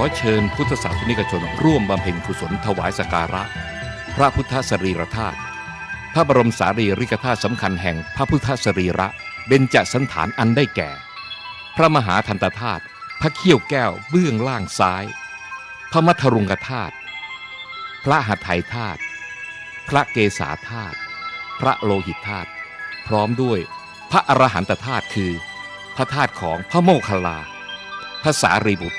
อเชิญพุทธศาสนิกชนร่วมบำเพ็ญกุศลถวายสการะ พระพุทธสรีรธาตุพระบรมสารีริกธาตุสำคัญแห่งพระพุทธสรีระเบญจสันฐานอันได้แก่ พระมหาทันตธาตุพระเขี้ยวแก้วเบื้องล่างซ้าย พระมัทรุงกธาตุพระหัตถยธาตุพระเกศาธาตุพระโลหิตธาตุพร้อมด้วยพระอรหันตธาตุคือ พระธาตุของพระโมคคัลลา พระสารีบุตร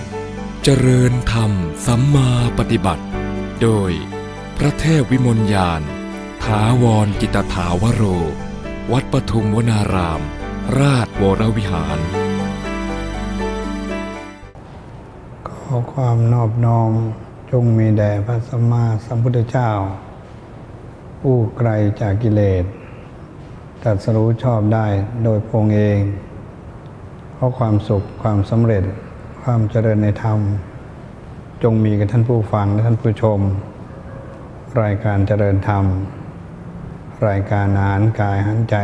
เจริญธรรมสัมมาปฏิบัติ โดย พระเทพวิมลยานถาวรกิตถาวโร วัดปทุมวนาราม ราชวรวิหาร ขอความนอบน้อมจงมีแด่พระสัมมาสัมพุทธเจ้า ผู้ไกลจากกิเลสตรัสรู้ชอบได้โดยพระองเอง เพราะความสุขความสำเร็จ ความเจริญในธรรม จงมีกับท่านผู้ฟังและท่านผู้ชม รายการเจริญธรรม รายการอาหารกายหารใจ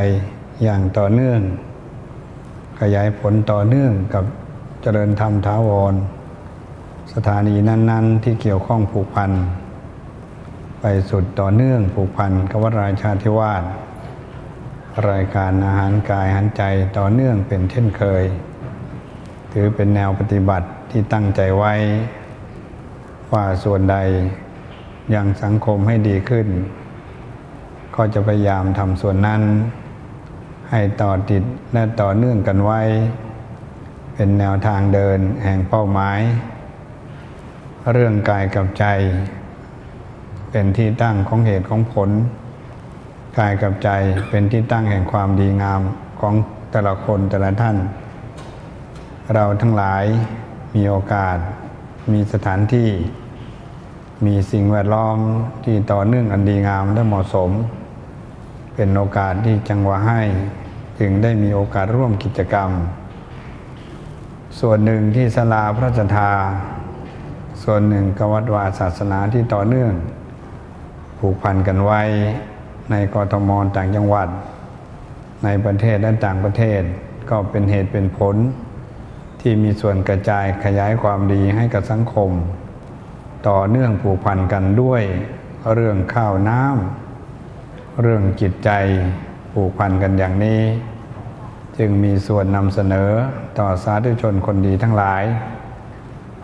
อย่างต่อเนื่อง ขยายผลต่อเนื่องกับเจริญธรรมท้าวร สถานีนั้น ๆ ที่เกี่ยวข้องผูกพัน ไปสุดต่อเนื่องผูกพันกับวัดราชาธิวาสรายการอาหารกายหารใจต่อเนื่องเป็นเช่นเคย ถือเป็นแนวปฏิบัติที่ตั้งใจไว้ ว่าส่วนใดยังสังคมให้ดีขึ้น ก็จะพยายามทำส่วนนั้น ให้ต่อติดและต่อเนื่องกันไว้ เป็นแนวทางเดินแห่งเป้าหมาย เรื่องกายกับใจ เป็นที่ตั้งของเหตุของผล กายกับใจเป็นที่ตั้งแห่งความดีงามของแต่ละคนแต่ละท่าน เราทั้งหลายมีโอกาส มีสถานที่ มีสิ่งแวดล้อมที่ต่อเนื่องอันดีงามและเหมาะสม เป็นโอกาสที่จังหวะให้ จึงได้มีโอกาสร่วมกิจกรรม ส่วนหนึ่งที่สลาพระราชทา ส่วนหนึ่งกวัดวาศาสนาที่ต่อเนื่อง ผูกพันกันไว้ในกรทมต่างจังหวัด ในประเทศและต่างประเทศก็เป็นเหตุเป็นผล ที่มีส่วนกระจายขยายความดีให้กับสังคม ต่อเนื่องผูกพันกันด้วยเรื่องข้าวน้ำเรื่องจิตใจผูกพันกันอย่างนี้ จึงมีส่วนนำเสนอต่อสาธุชนคนดีทั้งหลาย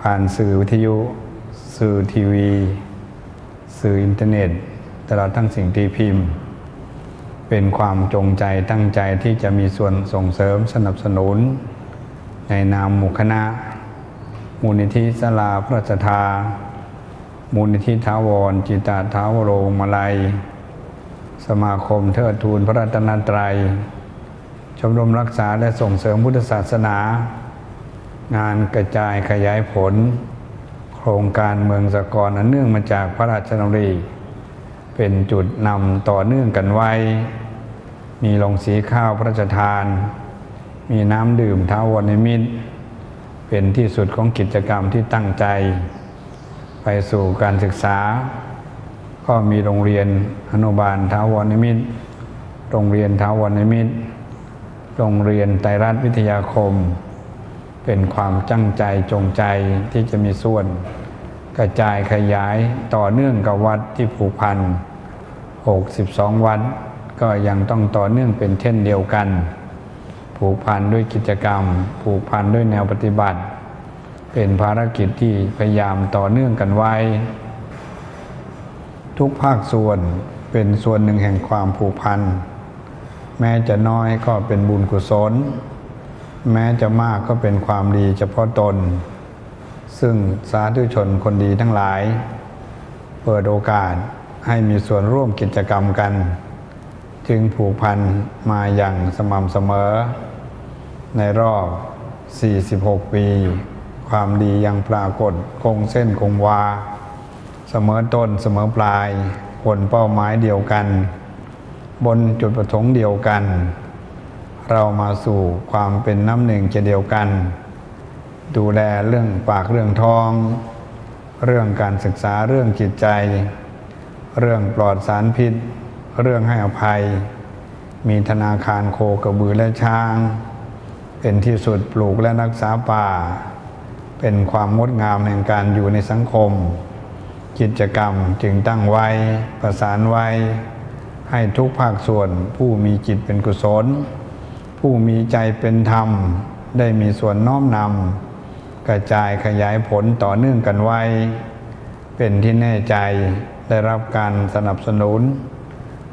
ผ่านสื่อวิทยุ สื่อทีวี สื่ออินเทอร์เน็ต ตลอดทั้งสิ่งที่พิมพ์ เป็นความจงใจตั้งใจที่จะมีส่วนส่งเสริมสนับสนุน ในนามหมู่คณะ มูลนิธิสลาพระราชทามูลนิธิท้าวร จิตาท้าวโรมาลัย สมาคมเทิดทูนพระรัตนตรัย ชมรมรักษาและส่งเสริมพุทธศาสนา งานกระจายขยายผล โครงการเมืองสกรอันเนื่องมาจากพระราชดำริเป็นจุดนำต่อเนื่องกันไว้ มีโรงสีข้าวพระราชทาน มีน้ำดื่มท้าวนิมิตรเป็นที่สุดของกิจกรรมที่ตั้งใจ ไปสู่การศึกษา ก็มีโรงเรียนอนุบาลท้าวนิมิตรโรงเรียนท้าวนิมิตรโรงเรียนไตรรัฐวิทยาคม เป็นความจังใจจงใจที่จะมีส่วน กระจายขยายต่อเนื่องกับวัดที่ผูกพัน 62 วัดก็ยังต้องต่อเนื่องเป็นเช่นเดียวกัน ผูกพันด้วยกิจกรรม ผูกพันด้วยแนวปฏิบัติ เป็นภารกิจที่พยายามต่อเนื่องกันไว้ ทุกภาคส่วนเป็นส่วนหนึ่งแห่งความผูกพัน แม้จะน้อยก็เป็นบุญกุศล แม้จะมากก็เป็นความดีเฉพาะตน ซึ่งสาธุชนคนดีทั้งหลาย เปิดโอกาสให้มีส่วนร่วมกิจกรรมกัน จึงผูกพันมาอย่างสม่ำเสมอ ในรอบ 46 ปี ความดียังปรากฏคงเส้นคงวา เสมอต้นเสมอปลายผลเป้าหมายเดียวกัน บนจุดประสงค์เดียวกัน เรามาสู่ความเป็นน้ำหนึ่งเช่นเดียวกัน ดูแลเรื่องปากเรื่องท้อง เรื่องการศึกษาเรื่องจิตใจ เรื่องปลอดสารพิษ เรื่องให้อภัย มีธนาคารโคกระบือและช้าง เป็นที่สุดปลูกและรักษาป่า เป็นความงดงามแห่งการอยู่ในสังคม กิจกรรมจึงตั้งไว้ประสานไว้ ให้ทุกภาคส่วนผู้มีจิตเป็นกุศล ผู้มีใจเป็นธรรม ได้มีส่วนน้อมนำกระจายขยายผลต่อเนื่องกันไว้ เป็นที่แน่ใจได้รับการสนับสนุน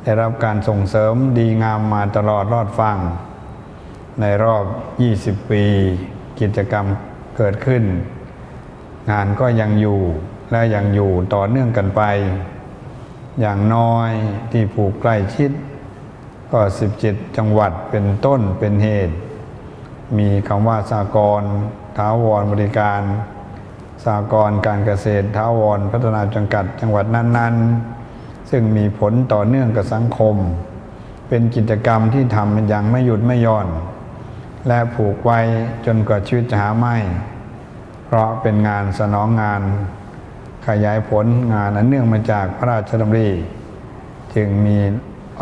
ได้รับการส่งเสริมดีงามมาตลอดรอดฟัง ในรอบ 20 ปี กิจกรรมเกิดขึ้น งานก็ยังอยู่และยังอยู่ต่อเนื่องกันไป อย่างน้อยที่ผูกใกล้ชิด ก็ 17 จังหวัดเป็นต้นเป็นเหตุ มีคำว่าสากรท้าวรบริการ สากรการเกษตรท้าวรพัฒนาจังกัดจังหวัดนั้น ๆ ซึ่งมีผลต่อเนื่องกับสังคม เป็นกิจกรรมที่ทำอย่างไม่หยุดไม่หย่อน และผูกไว้จนกว่าชีวิตจะหาไม่ เพราะเป็นงานสนองงาน ขยายผลงานอันเนื่องมาจากพระราชดำริ จึงมี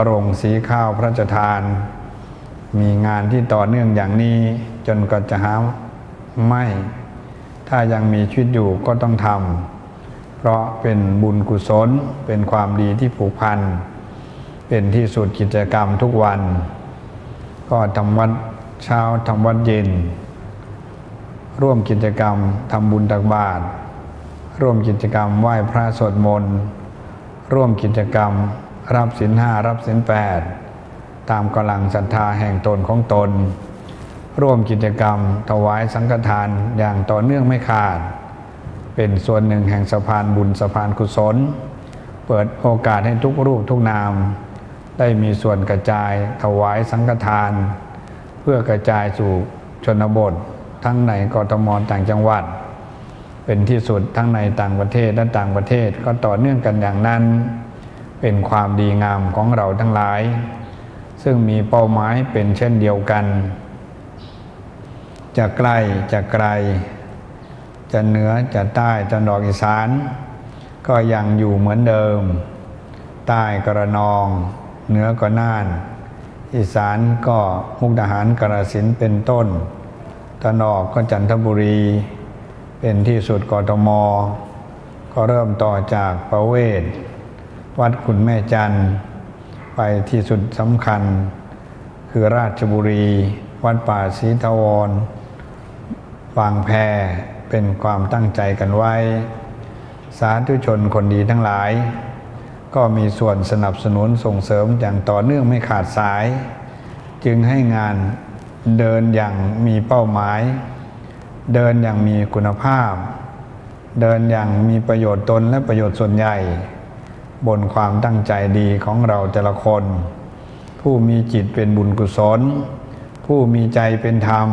โรงสีข้าวพระราชทาน มีงานที่ต่อเนื่องอย่างนี้จนกว่าจะหาไม่ ถ้ายังมีชีวิตอยู่ก็ต้องทำ เพราะเป็นบุญกุศล เป็นความดีที่ผูกพัน เป็นที่สุดกิจกรรมทุกวัน ก็ทำวัดเช้าทำวัดเย็น ร่วมกิจกรรมทำบุญตักบาตรร่วมกิจกรรมไหว้พระสวดมนต์ร่วมกิจกรรม รับศีลห้ารับศีลแปดตามกำลังศรัทธาแห่งตนของตน ร่วมกิจกรรมถวายสังฆทานอย่างต่อเนื่องไม่ขาด เป็นส่วนหนึ่งแห่งสะพานบุญสะพานกุศล เปิดโอกาสให้ทุกรูปทุกนาม ได้มีส่วนกระจายถวายสังฆทาน เพื่อกระจายสู่ชนบท ทั้งในกทมต่างจังหวัด เป็นที่สุดทั้งในต่างประเทศและต่างประเทศก็ต่อเนื่องกันอย่างนั้น เป็นความดีงามของเราทั้งหลาย ซึ่งมีเป้าหมายเป็นเช่นเดียวกัน จะใกล้จะไกล จะเหนือจะใต้จะนอกอีสาน ก็ยังอยู่เหมือนเดิม ใต้กระนอง เหนือก็น่าน อีสานก็มุกดาหารกระสินเป็นต้นตะนอกก็จันทบุรี เป็นที่สุดกทม ก็เริ่มต่อจากประเวศ วัดขุนแม่จันไปที่สุดสำคัญ คือราชบุรี วัดป่าศรีทวรบางแพ เป็นความตั้งใจกันไว้ สาธุชนคนดีทั้งหลาย ก็มีส่วนสนับสนุนส่งเสริมอย่างต่อเนื่องไม่ขาดสาย จึงให้งานเดินอย่างมีเป้าหมาย เดินอย่างมีคุณภาพ เดินอย่างมีประโยชน์ตนและประโยชน์ส่วนใหญ่ บนความตั้งใจดีของเราแต่ละคน ผู้มีจิตเป็นบุญกุศล ผู้มีใจเป็นธรรม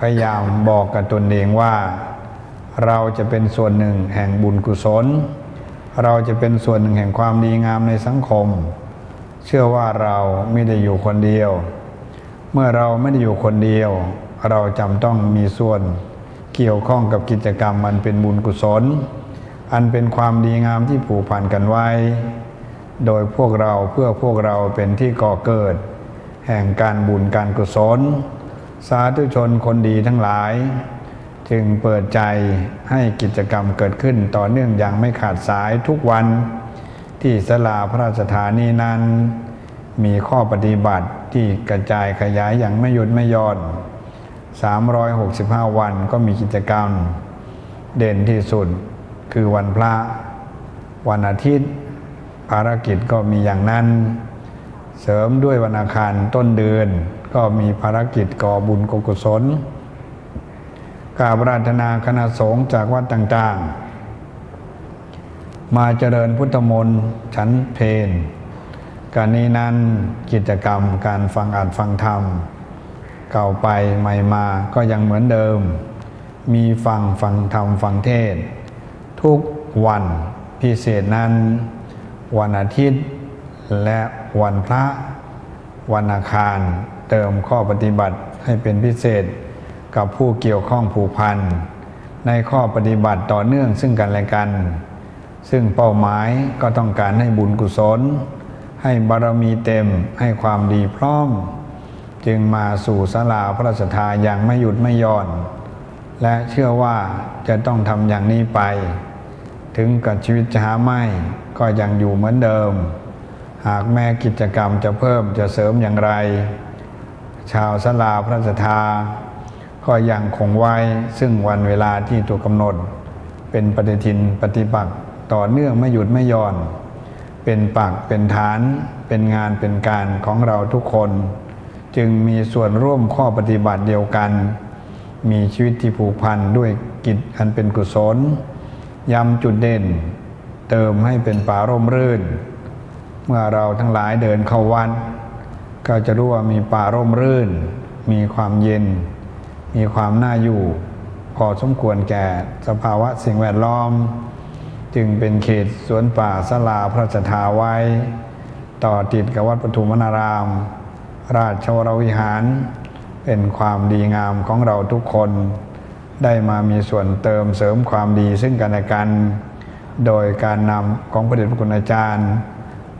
พยายามบอกกับตนเองว่า เราจะเป็นส่วนหนึ่งแห่งบุญกุศล เราจะเป็นส่วนหนึ่งแห่งความดีงามในสังคม เชื่อว่าเราไม่ได้อยู่คนเดียว เมื่อเราไม่ได้อยู่คนเดียว เราจำต้องมีส่วนเกี่ยวข้องกับกิจกรรมมันเป็นบุญกุศล อันเป็นความดีงามที่ผูกพันกันไว้ โดยพวกเราเพื่อพวกเราเป็นที่ก่อเกิด แห่งการบุญการกุศล สาธุชนคนดีทั้งหลาย จึงเปิดใจให้กิจกรรมเกิดขึ้นต่อเนื่องอย่างไม่ขาดสายทุกวัน ที่สลาพระราชฐานีนั้น มีข้อปฏิบัติที่กระจายขยายอย่างไม่หยุดไม่ย่อน 365 วันก็มีกิจกรรม เด่นที่สุดคือวันพระ วันอาทิตย์ ภารกิจก็มีอย่างนั้น เสริมด้วยวันอาคารต้นเดือน ก็มีภารกิจก่อบุญกุศลกราบราธนาคณะสงฆ์จากวัดต่างๆ มาเจริญพุทธมนต์ชั้นเพนการนี้นั้นกิจกรรมการฟังอ่านฟังธรรม เก่าไปใหม่มาก็ยังเหมือนเดิม มีฟังฟังธรรมฟังเทศ ทุกวันพิเศษนั้น วันอาทิตย์และวันพระวันอาคาร เติมข้อปฏิบัติให้เป็นพิเศษกับผู้เกี่ยวข้องผูกพันในข้อปฏิบัติต่อเนื่องซึ่งกันและกัน ซึ่งเป้าหมายก็ต้องการให้บุญกุศล ให้บารมีเต็มให้ความดีพร้อม จึงมาสู่สลาพระราชทาอย่างไม่หยุดไม่หย่อน และเชื่อว่าจะต้องทำอย่างนี้ไป ถึงกับชีวิตจะหาไม่ก็ยังอยู่เหมือนเดิม หากแม้กิจกรรมจะเพิ่มจะเสริมอย่างไร ชาวสลาพระราชทาก็ยังคงไว้ซึ่งวันเวลาที่ถูกกำหนด เป็นปฏิทินปฏิบัติต่อเนื่องไม่หยุดไม่ย่อน เป็นปักเป็นฐาน เป็นงานเป็นการของเราทุกคน จึงมีส่วนร่วมข้อปฏิบัติเดียวกัน มีชีวิตที่ผูกพันด้วยกิจอันเป็นกุศลย้ำจุดเด่น เติมให้เป็นป่าร่มรื่น เมื่อเราทั้งหลายเดินเข้าวัด ก็จะรู้ว่ามีป่าร่มรื่น มีความเย็น มีความน่าอยู่ พอสมควรแก่สภาวะสิ่งแวดล้อม จึงเป็นเขตสวนป่าสลาพระราชทาไว้ ต่อติดกับวัดปทุมนาราม ราชวรวิหาร เป็นความดีงามของเราทุกคน ได้มามีส่วนเติมเสริมความดีซึ่งกันและกัน โดยการนำของพระเดชพระคุณอาจารย์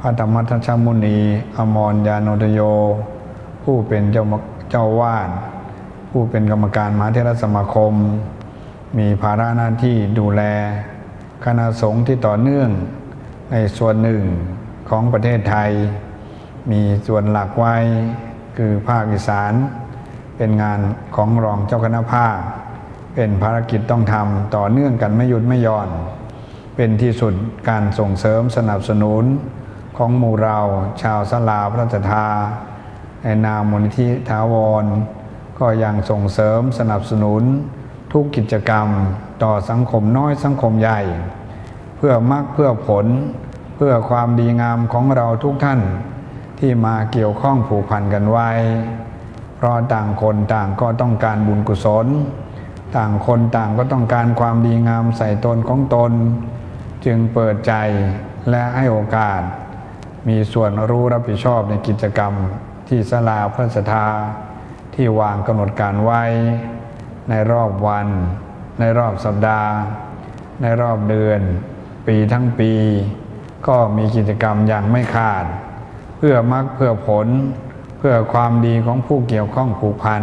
พระธรรมทัชมุนี อมรยานนทโย ผู้เป็นเจ้าเจ้าวาดผู้เป็นกรรมการมหาเทรสมาคม มีภาระหน้าที่ดูแล คณะสงฆ์ที่ต่อเนื่องในส่วนหนึ่งของประเทศไทย มีส่วนหลักไว้คือภาคอีสาน เป็นงานของรองเจ้าคณะภาค เป็นภารกิจต้องทำต่อเนื่องกันไม่หยุดไม่หย่อน เป็นที่สุดการส่งเสริมสนับสนุน ของหมู่เรา ชาวสลาพระราชทาในนามมูลนิธิถาวร ก็ยังส่งเสริมสนับสนุนทุกกิจกรรมต่อสังคมน้อยสังคมใหญ่ เพื่อมรรคเพื่อผล เพื่อความดีงามของเราทุกท่าน ที่มาเกี่ยวข้องผูกพันกันไว้ เพราะต่างคนต่างก็ต้องการบุญกุศล ต่างคนต่างก็ต้องการความดีงามใส่ตนของตน จึงเปิดใจและให้โอกาส มีส่วนรู้รับผิดชอบในกิจกรรม ที่สลาพระราชทาที่วางกำหนดการไว้ ในรอบวัน ในรอบสัปดาห์ ในรอบเดือน ปีทั้งปี ก็มีกิจกรรมอย่างไม่ขาด เพื่อมรรคเพื่อผล เพื่อความดีของผู้เกี่ยวข้องผูกพัน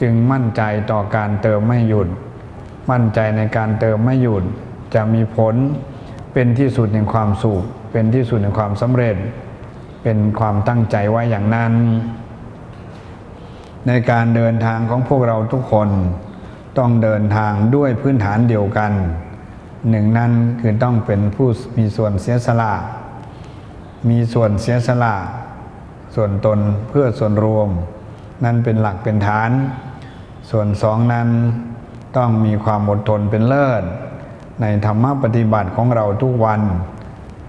จึงมั่นใจต่อการเติมไม่หยุด มั่นใจในการเติมไม่หยุดจะมีผลเป็นที่สุดแห่งความสุข เป็นที่สุดแห่งความสำเร็จ เป็นความตั้งใจไว้อย่างนั้น ในการเดินทางของพวกเราทุกคน ต้องเดินทางด้วยพื้นฐานเดียวกัน หนึ่งนั้นคือต้องเป็นผู้มีส่วนเสียสละ มีส่วนเสียสละ ส่วนตนเพื่อส่วนรวม นั่นเป็นหลักเป็นฐาน ส่วนสองนั้นต้องมีความอดทนเป็นเลิศในธรรมปฏิบัติของเราทุกวัน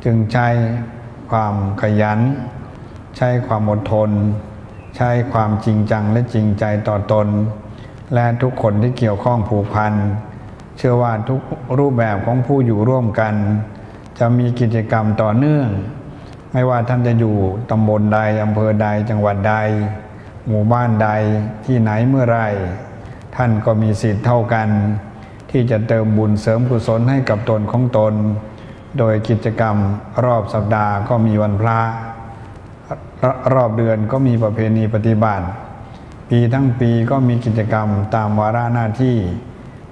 จึงใช้ความขยัน ใช้ความอดทน ใช้ความจริงจังและจริงใจต่อตน และทุกคนที่เกี่ยวข้องผูกพัน เชื่อว่าทุกรูปแบบของผู้อยู่ร่วมกัน จะมีกิจกรรมต่อเนื่อง ไม่ว่าท่านจะอยู่ตำบลใดอำเภอใดจังหวัดใด หมู่บ้านใดที่ไหนเมื่อไรท่านก็มีสิทธิ์เท่ากัน ที่จะเติมบุญเสริมกุศลให้กับตนของตน โดยกิจกรรมรอบสัปดาห์ก็มีวันพระรรอบเดือนก็มีประเพณีปฏิบัติ ปีทั้งปีก็มีกิจกรรมตามวาระหน้าที่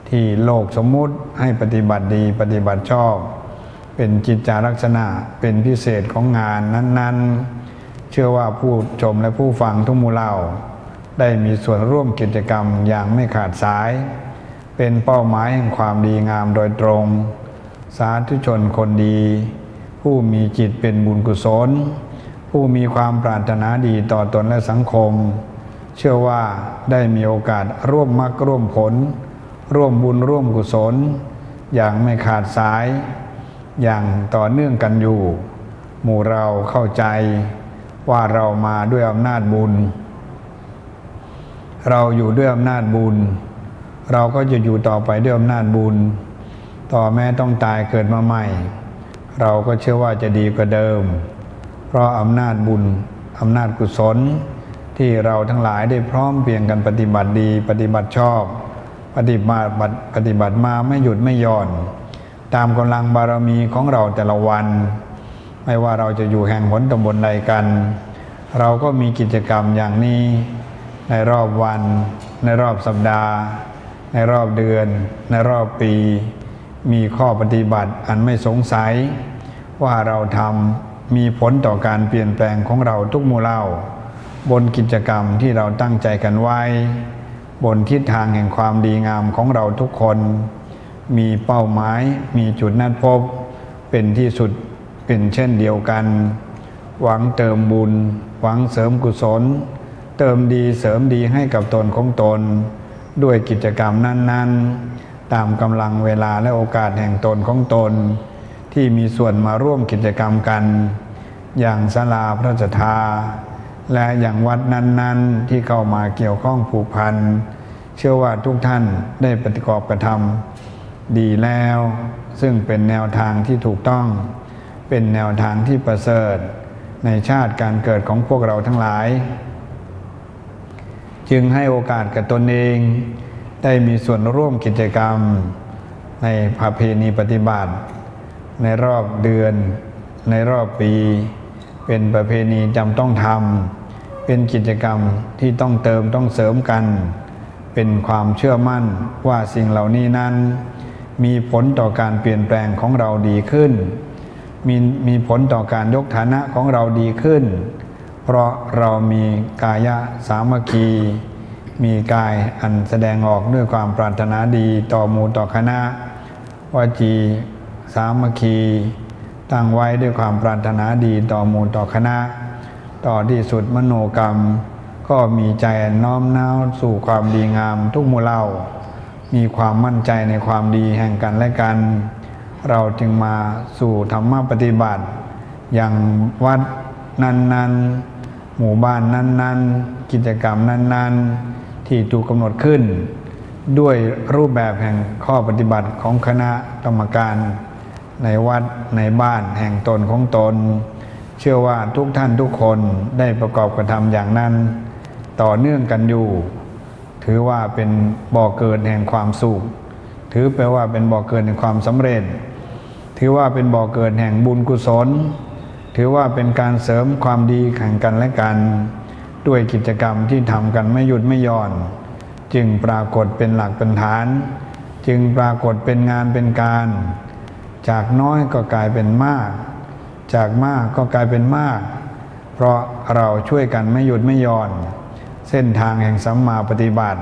ที่โลกสมมุติให้ปฏิบัติดีปฏิบัติชอบ เป็นจิตจาลักษณะเป็นพิเศษของงานนั้น ๆ เชื่อว่าผู้ชมและผู้ฟังทุกหมู่เหล่า ได้มีส่วนร่วมกิจกรรมอย่างไม่ขาดสาย เป็นเป้าหมายแห่งความดีงามโดยตรง สาธุชนคนดี ผู้มีจิตเป็นบุญกุศล ผู้มีความปรารถนาดีต่อตนและสังคม เชื่อว่าได้มีโอกาสร่วมมรรคร่วมผล ร่วมบุญร่วมกุศล อย่างไม่ขาดสาย อย่างต่อเนื่องกันอยู่ หมู่เราเข้าใจว่าเรามาด้วยอำนาจบุญ เราอยู่ด้วยอำนาจบุญ เราก็จะอยู่ต่อไปด้วยอำนาจบุญ ต่อแม้ต้องตายเกิดมาใหม่ เราก็เชื่อว่าจะดีกว่าเดิม เพราะอำนาจบุญอำนาจกุศล ที่เราทั้งหลายได้พร้อมเพียงกันปฏิบัติดี ปฏิบัติชอบ ปฏิบัติปฏิบัติมาไม่หยุดไม่หย่อน ตามกำลังบารมีของเราแต่ละวัน ไม่ว่าเราจะอยู่แห่งหนตำบลใดกัน เราก็มีกิจกรรมอย่างนี้ ในรอบวัน ในรอบสัปดาห์ ในรอบเดือน ในรอบปี มีข้อปฏิบัติอันไม่สงสัย ว่าเราทำมีผลต่อการเปลี่ยนแปลงของเราทุกมู่เล่า บนกิจกรรมที่เราตั้งใจกันไว้ บนทิศทางแห่งความดีงามของเราทุกคน มีเป้าหมายมีจุดนัดพบ เป็นที่สุดเป็นเช่นเดียวกัน หวังเติมบุญ หวังเสริมกุศล เติมดีเสริมดีให้กับตนของตน ด้วยกิจกรรมนั้น ๆ ตามกำลังเวลาและโอกาสแห่งตนของตน ที่มีส่วนมาร่วมกิจกรรมกัน อย่างศาลาพระราชทา และอย่างวัดนั้น ๆ ที่เข้ามาเกี่ยวข้องผูกพัน เชื่อว่าทุกท่านได้ปฏิกอบกระทำดีแล้ว ซึ่งเป็นแนวทางที่ถูกต้อง เป็นแนวทางที่ประเสริฐ ในชาติการเกิดของพวกเราทั้งหลาย จึงให้โอกาสกับตนเอง ได้มีส่วนร่วมกิจกรรม ในประเพณีปฏิบัติ ในรอบเดือน ในรอบปี เป็นประเพณีจำต้องทำเป็นกิจกรรมที่ต้องเติมต้องเสริมกัน เป็นความเชื่อมั่นว่าสิ่งเหล่านี้นั้น มีผลต่อการเปลี่ยนแปลงของเราดีขึ้น มีมีผลต่อการยกฐานะของเราดีขึ้น เพราะเรามีกายะสามัคคี มีกายอันแสดงออกด้วยความปรารถนาดีต่อมูต่อคณะวจีสามัคคี ตั้งไว้ด้วยความปรารถนาดีต่อมูต่อคณะ ต่อที่สุดมโนกรรม ก็มีใจน้อมน้าวสู่ความดีงามทุกมู่เล่า มีความมั่นใจในความดีแห่งกันและกัน เราจึงมาสู่ธรรมปฏิบัติ อย่างวัดนั้นๆ หมู่บ้านนั้นๆ กิจกรรมนั้นๆ ที่ถูกกำหนดขึ้น ด้วยรูปแบบแห่งข้อปฏิบัติของคณะกรรมการในวัดในบ้านแห่งตนของตน เชื่อว่าทุกท่านทุกคนได้ประกอบกระทำอย่างนั้น ต่อเนื่องกันอยู่ ถือว่าเป็นบ่อเกิดแห่งความสุขถือแปลว่าเป็นบ่อเกิดแห่งความสำเร็จ ถือว่าเป็นบ่อเกิดแห่งบุญกุศล ถือว่าเป็นการเสริมความดีแข่งกันและกัน ด้วยกิจกรรมที่ทำกันไม่หยุดไม่หย่อน จึงปรากฏเป็นหลักเป็นฐาน จึงปรากฏเป็นงานเป็นการ จากน้อยก็กลายเป็นมาก จากมากก็กลายเป็นมาก เพราะเราช่วยกันไม่หยุดไม่หย่อน เส้นทางแห่งสัมมาปฏิบัติ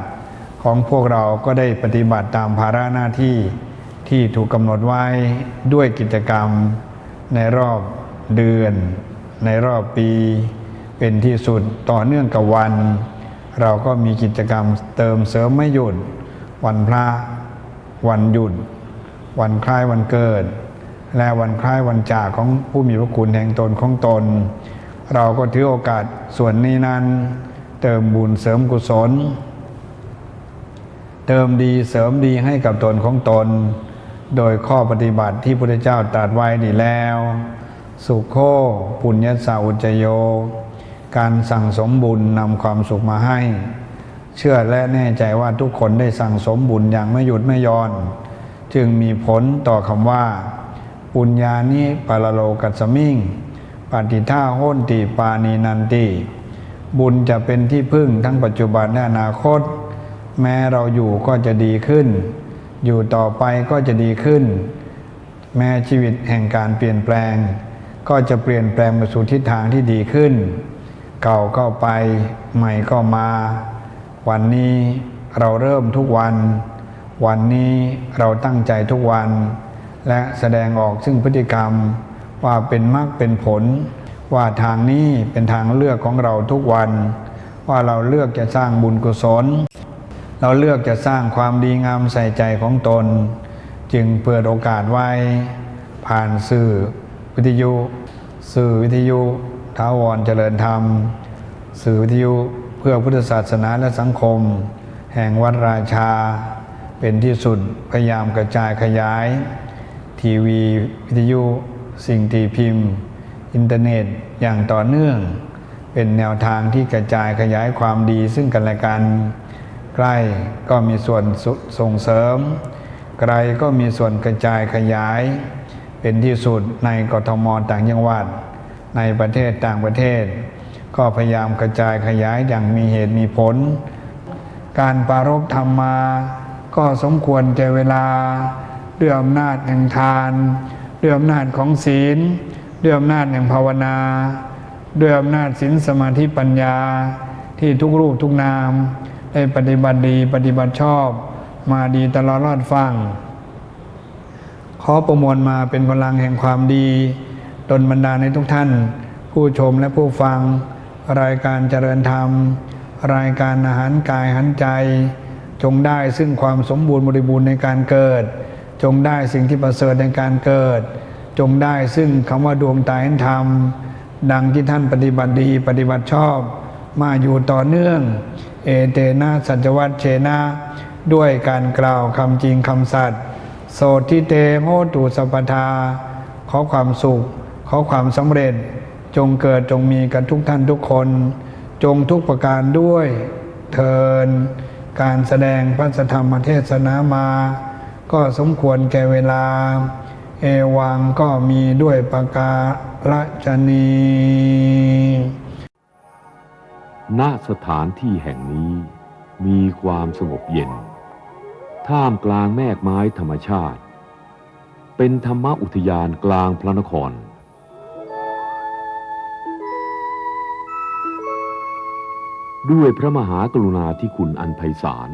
ของพวกเราก็ได้ปฏิบัติตามภาระหน้าที่ที่ถูกกำหนดไว้ด้วยกิจกรรมในรอบเดือน ในรอบปี เป็นที่สุดต่อเนื่องกับวัน เราก็มีกิจกรรมเติมเสริมไม่หยุด วันพระ วันหยุด วันคล้ายวันเกิด และวันคล้ายวันจากของผู้มีพระคุณแห่งตนของตน เราก็ถือโอกาสส่วนนี้นั้น เติมบุญเสริมกุศล เติมดีเสริมดีให้กับตนของตน โดยข้อปฏิบัติที่พระพุทธเจ้าตรัสไว้ดีแล้ว สุขโคปุญญสาอุจโย การสั่งสมบุญนำความสุขมาให้ เชื่อและแน่ใจว่าทุกคนได้สั่งสมบุญอย่างไม่หยุดไม่ย่อน จึงมีผลต่อคำว่า ปุญญานิปาลโลกัสสมิงปฏิท่าโหนติปานีนันติบุญจะเป็นที่พึ่งทั้งปัจจุบันและอนาคต แม้เราอยู่ก็จะดีขึ้น อยู่ต่อไปก็จะดีขึ้น แม้ชีวิตแห่งการเปลี่ยนแปลง ก็จะเปลี่ยนแปลงไปสู่ทิศทางที่ดีขึ้น เก่าก็ไป ใหม่ก็มา วันนี้เราเริ่มทุกวัน วันนี้เราตั้งใจทุกวัน และแสดงออกซึ่งพฤติกรรมว่าเป็นมรรคเป็นผล ว่าทางนี้เป็นทางเลือกของเราทุกวัน ว่าเราเลือกจะสร้างบุญกุศล เราเลือกจะสร้างความดีงามใส่ใจของตน จึงเปิดโอกาสไว้ ผ่านสื่อวิทยุ สื่อวิทยุ ท้าวรเจริญธรรม สื่อวิทยุเพื่อพุทธศาสนาและสังคม แห่งวัดราชา เป็นที่สุดพยายามกระจายขยาย ทีวีวิทยุ สิ่งตีพิมพ์ อินเทอร์เน็ตอย่างต่อเนื่อง เป็นแนวทางที่กระจายขยายความดีซึ่งกันและกัน ใกล้ก็มีส่วนสส่งเสริม ไกลก็มีส่วนกระจายขยาย เป็นที่สุดในกทมต่างจังหวัด ในประเทศต่างประเทศ ก็พยายามกระจายขยายอย่างมีเหตุมีผล การปารบธรรมมา ก็สมควรแก่เวลาด้วยอำนาจแห่งทานด้วยอำนาจของศีลด้วยอำนาจแห่งภาวนา ด้วยอำนาจศีลสมาธิปัญญาที่ทุกรูปทุกนาม ได้ปฏิบัติดีปฏิบัติชอบ มาดีตลอดรอดฟังขอประมวลมาเป็นพลังแห่งความดี ดลบรรดาลในทุกท่าน ผู้ชมและผู้ฟัง รายการเจริญธรรม รายการอาหารกายอาหารใจ จงได้ซึ่งความสมบูรณ์บริบูรณ์ในการเกิด จงได้สิ่งที่ประเสริฐในการเกิด จงได้ซึ่งคำว่าดวงตาแห่งธรรม ดังที่ท่านปฏิบัติดีปฏิบัติชอบ มาอยู่ต่อเนื่อง เอเตนะสัจวัตเชนะด้วยการกล่าวคำจริงคำสัตย์โสทิเตโหตุสัพพทาขอความสุข อความสำเร็จจงเกิดจงมีกันทุกท่านทุกคน จงทุกประการด้วยเทินการแสดงพระธรรมเทศนามา ก็สมควรแก่เวลา เอวังก็มีด้วยประกาศนีณสถานที่แห่งนี้มีความสงบเย็น ท่ามกลางแมกไม้ธรรมชาติ เป็นธรรมอุทยานกลางพระนคร ด้วยพระมหากรุณาธิคุณอันไพศาล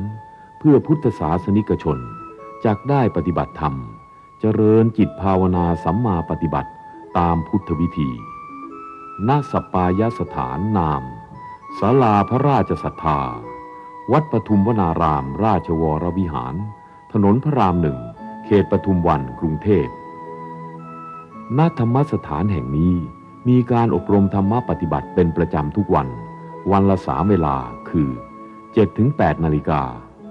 เพื่อพุทธศาสนิกชนจักได้ปฏิบัติธรรม เจริญจิตภาวนาสัมมาปฏิบัติตามพุทธวิธีณสปปายสถานนามศาลาพระราชศรัทธา วัดปทุมวนารามราชวรวิหาร ถนนพระรามหนึ่ง เขตปทุมวันกรุงเทพณธรรมสถานแห่งนี้มีการอบรมธรรมปฏิบัติเป็นประจำทุกวัน วันละสามเวลาคือ7ถึง8นาฬิกา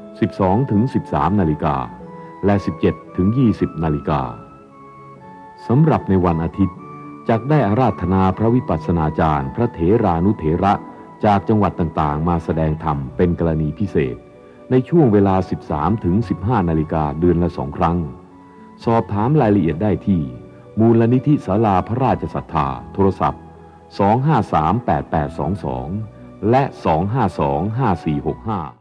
12ถึง13 นาฬิกา และ 17ถึง20 นาฬิกาสำหรับในวันอาทิตย์จักได้อาราธนาพระวิปัสสนาจารย์ พระเถรานุเถระจากจังหวัดต่างๆ มาแสดงธรรมเป็นกรณีพิเศษ ในช่วงเวลา 13ถึง15 นาฬิกาเดือนละสองครั้ง สอบถามรายละเอียดได้ที่ มูลนิธิศาลาพระราชศรัทธา โทรศัพท์ 2538822 และ 2525465